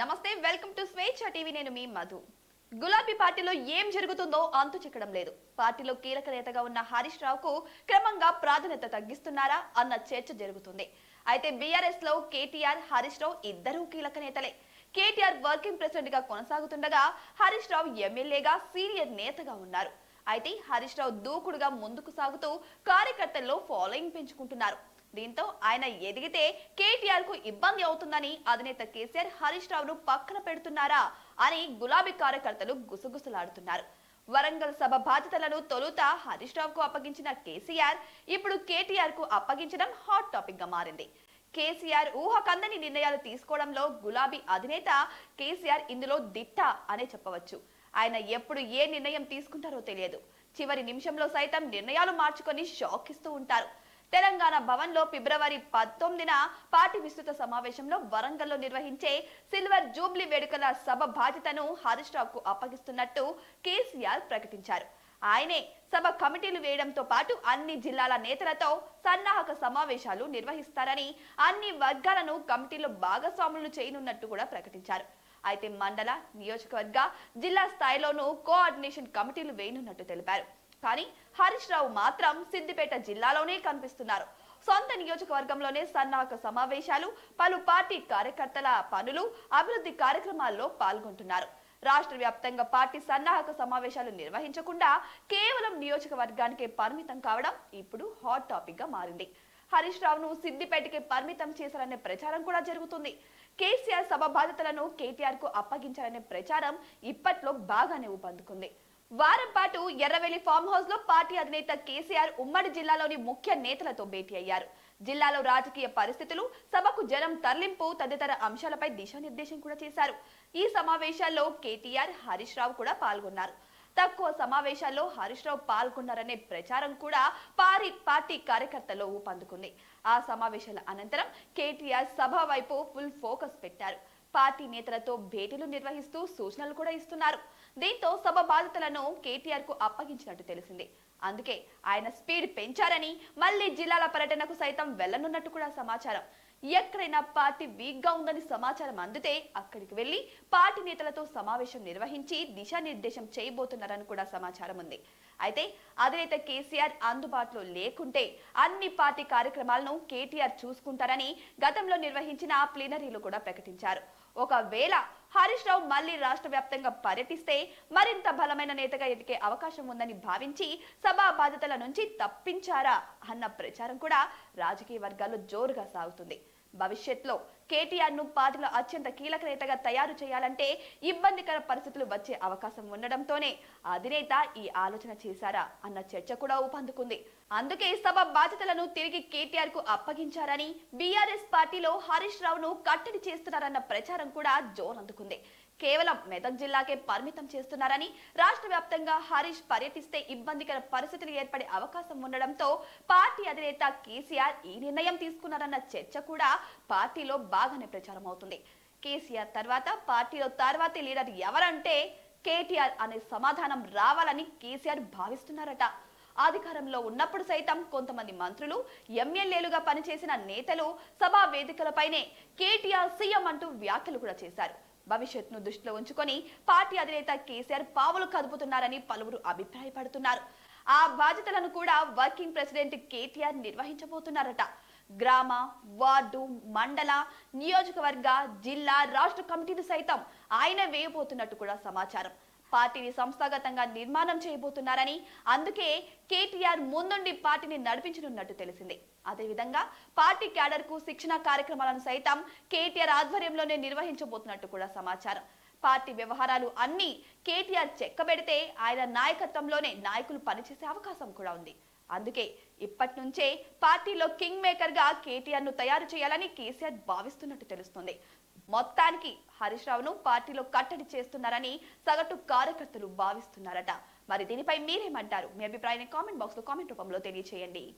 నమస్తే welcome to స్వేచ్ఛ TV. నేను మీ మధు. గులాబీ పార్టీలో ఏం జరుగుతుందో అంతు చిక్కడం లేదు. పార్టీలో కీలక నేతగా ఉన్న హరీష్ రావుకు క్రమంగా ప్రాధాన్యత తగ్గిస్తున్నారా అన్న చర్చ జరుగుతుంది. అయితే బీఆర్ఎస్లో కేటీఆర్ హరీష్ రావు ఇద్దరూ కీలక నేతలే. కేటీఆర్ వర్కింగ్ ప్రెసిడెంట్గా కొనసాగుతుండగా హరీష్ రావు ఎమ్మెల్యేగా సీనియర్ నేతగా ఉన్నారు. అయితే హరీష్ రావు దూకుడుగా ముందుకు సాగుతూ కార్యకర్తల్లో ఫాలోయింగ్ పెంచుకుంటున్నారు. దీంతో ఆయన ఎదిగితే కేటీఆర్కు ఇబ్బంది అవుతుందని అధినేత కేసీఆర్ హరీష్ రావును పక్కన పెడుతున్నారా అని గులాబీ కార్యకర్తలు గుసగుసలాడుతున్నారు. వరంగల్ సభ బాధ్యతలను తొలుత హరీష్ రావుకు అప్పగించిన కేసీఆర్ ఇప్పుడు కేటీఆర్కు అప్పగించడం హాట్ టాపిక్గా మారింది. కేసీఆర్ ఊహకందని నిర్ణయాలు తీసుకోవడంలో గులాబీ అధినేత కేసీఆర్ ఇందులో దిట్ట అనే చెప్పవచ్చు. ఆయన ఎప్పుడు ఏ నిర్ణయం తీసుకుంటారో తెలియదు. చివరి నిమిషంలో సైతం నిర్ణయాలు మార్చుకొని షాక్ ఇస్తూ ఉంటారు. తెలంగాణ భవన్లో ఫిబ్రవరి పంతొమ్మిదిన పార్టీ విస్తృత సమావేశంలో వరంగల్లో నిర్వహించే సిల్వర్ జూబ్లీ వేడుకల సభ బాధ్యతను హరీష్ రావుకు అప్పగిస్తున్నట్టు కేసీఆర్ ప్రకటించారు. ఆయనే సభ కమిటీలు వేయడంతో పాటు అన్ని జిల్లాల నేతలతో సన్నాహక సమావేశాలు నిర్వహిస్తారని అన్ని వర్గాలను కమిటీలో భాగస్వాములను చేయనున్నట్టు కూడా ప్రకటించారు. అయితే మండల నియోజకవర్గ జిల్లా స్థాయిలోనూ కోఆర్డినేషన్ కమిటీలు వేయనున్నట్టు తెలిపారు. కానీ హరీష్ రావు మాత్రం సిద్దిపేట జిల్లాలోనే కనిపిస్తున్నారు. సొంత నియోజకవర్గంలోనే సన్నాహక సమావేశాలు పలు పార్టీ కార్యకర్తల పనులు అభివృద్ధి కార్యక్రమాల్లో పాల్గొంటున్నారు. రాష్ట్ర వ్యాప్తంగా పార్టీ సన్నాహక సమావేశాలు నిర్వహించకుండా కేవలం నియోజకవర్గానికే పరిమితం కావడం ఇప్పుడు హాట్ టాపిక్గా మారింది. హరీష్ రావును సిద్దిపేటకి పరిమితం చేశారనే ప్రచారం కూడా జరుగుతుంది. కేసీఆర్ సభ బాధ్యతలను కేటీఆర్కు అప్పగించారనే ప్రచారం ఇప్పట్లో బాగానే ఊపందుకుంది. వారం పాటు ఎర్రవెల్లి ఫామ్ హౌస్లో పార్టీ అధినేత కేసీఆర్ ఉమ్మడి జిల్లాలోని ముఖ్య నేతలతో భేటీ అయ్యారు. జిల్లాలో రాజకీయ పరిస్థితులు సభకు జనం తరలింపు తదితర అంశాలపై దిశానిర్దేశం కూడా చేశారు. ఈ సమావేశాల్లో కేటీఆర్ హరీష్ రావు కూడా పాల్గొన్నారు. తక్కువ సమావేశాల్లో హరీష్ రావు పాల్గొన్నారనే ప్రచారం కూడా పారి పార్టీ కార్యకర్తలో ఊపందుకుంది. ఆ సమావేశాల అనంతరం కేటీఆర్ సభ వైపు ఫుల్ ఫోకస్ పెట్టారు. పార్టీ నేతలతో భేటీలు నిర్వహిస్తూ సూచనలు కూడా ఇస్తున్నారు. దీంతో సభ బాధ్యతలను కేటీఆర్కు అప్పగించినట్టు తెలిసింది. అందుకే ఆయన స్పీడ్ పెంచారని మళ్ళీ జిల్లాల పర్యటనకు సైతం వెళ్ళనున్నట్టు కూడా సమాచారం. ఎక్కడైనా పార్టీ వీక్గా ఉందని సమాచారం అందితే అక్కడికి వెళ్ళి పార్టీ నేతలతో సమావేశం నిర్వహించి దిశానిర్దేశం చేయబోతున్నారని కూడా సమాచారం ఉంది. అయితే అధినేత కేసీఆర్ అందుబాటులో లేకుంటే అన్ని పార్టీ కార్యక్రమాలను కేటీఆర్ చూసుకుంటారని గతంలో నిర్వహించిన ప్లీనరీలు కూడా ప్రకటించారు. ఒకవేళ హరీష్ రావు మళ్ళీ రాష్ట్ర వ్యాప్తంగా పర్యటిస్తే మరింత బలమైన నేతగా ఎదిగే అవకాశం ఉందని భావించి సభా బాధ్యతల నుంచి తప్పించారా అన్న ప్రచారం కూడా రాజకీయ వర్గాల్లో జోరుగా సాగుతుంది. భవిష్యత్తులో కేటీఆర్ను పార్టీలో అత్యంత కీలక నేతగా తయారు చేయాలంటే ఇబ్బందికర పరిస్థితులు వచ్చే అవకాశం ఉండడంతోనే అధినేత ఈ ఆలోచన చేశారా అన్న చర్చ కూడా ఊపందుకుంది. అందుకే సభ బాధ్యతలను తిరిగి కేటీఆర్కు అప్పగించారని బీఆర్ఎస్ పార్టీలో హరీష్ రావును కట్టడి చేస్తున్నారన్న ప్రచారం కూడా జోరందుకుంది. కేవలం మెదక్ జిల్లాకే పరిమితం చేస్తున్నారని రాష్ట్ర వ్యాప్తంగా హరీష్ పర్యటిస్తే ఇబ్బందికర పరిస్థితులు ఏర్పడే అవకాశం ఉండడంతో పార్టీ అధినేత కేసీఆర్ ఈ నిర్ణయం తీసుకున్నారన్న చర్చ కూడా పార్టీలో బాగానే ప్రచారం అవుతుంది. కేసీఆర్ తర్వాత పార్టీలో తర్వాతి లీడర్ ఎవరంటే కేటీఆర్ అనే సమాధానం రావాలని కేసీఆర్ భావిస్తున్నారట. అధికారంలో ఉన్నప్పుడు సైతం కొంతమంది మంత్రులు ఎమ్మెల్యేలుగా పనిచేసిన నేతలు సభా వేదికలపైనే కేటీఆర్ సీఎం అంటూ వ్యాఖ్యలు కూడా చేశారు. భవిష్యత్ను దృష్టిలో ఉంచుకొని పార్టీ అధినేత కేసీఆర్ పావులు కదుపుతున్నారని పలువురు అభిప్రాయపడుతున్నారు. ఆ బాధ్యతలను కూడా వర్కింగ్ ప్రెసిడెంట్ కేటీఆర్ నిర్వహించబోతున్నారట. గ్రామ వార్డు మండల నియోజకవర్గ జిల్లా రాష్ట్ర కమిటీలు సైతం ఆయన వేయబోతున్నట్టు కూడా సమాచారం. పార్టీని సంస్థాగతంగా నిర్మాణం చేయబోతున్నారని అందుకే కేటీఆర్ ముందుండి పార్టీని నడిపించనున్నట్టు తెలిసింది. అదేవిధంగా పార్టీ క్యాడర్కు శిక్షణ కార్యక్రమాలను సైతం కేటీఆర్ ఆధ్వర్యంలోనే నిర్వహించబోతున్నట్టు కూడా సమాచారం. పార్టీ వ్యవహారాలు అన్ని కేటీఆర్ చెక్కబెడితే ఆయన నాయకత్వంలోనే నాయకులు పనిచేసే అవకాశం కూడా ఉంది. అందుకే ఇప్పటి నుంచే పార్టీలో కింగ్ మేకర్గా కేటీఆర్ను తయారు చేయాలని కేసీఆర్ భావిస్తున్నట్టు తెలుస్తుంది. మొత్తానికి హరీష్ రావును పార్టీలో కట్టడి చేస్తున్నారని సగటు కార్యకర్తలు భావిస్తున్నారట. మరి దీనిపై మీరేమంటారు? మీ అభిప్రాయాన్ని కామెంట్ బాక్స్లో కామెంట్ రూపంలో తెలియచేయండి.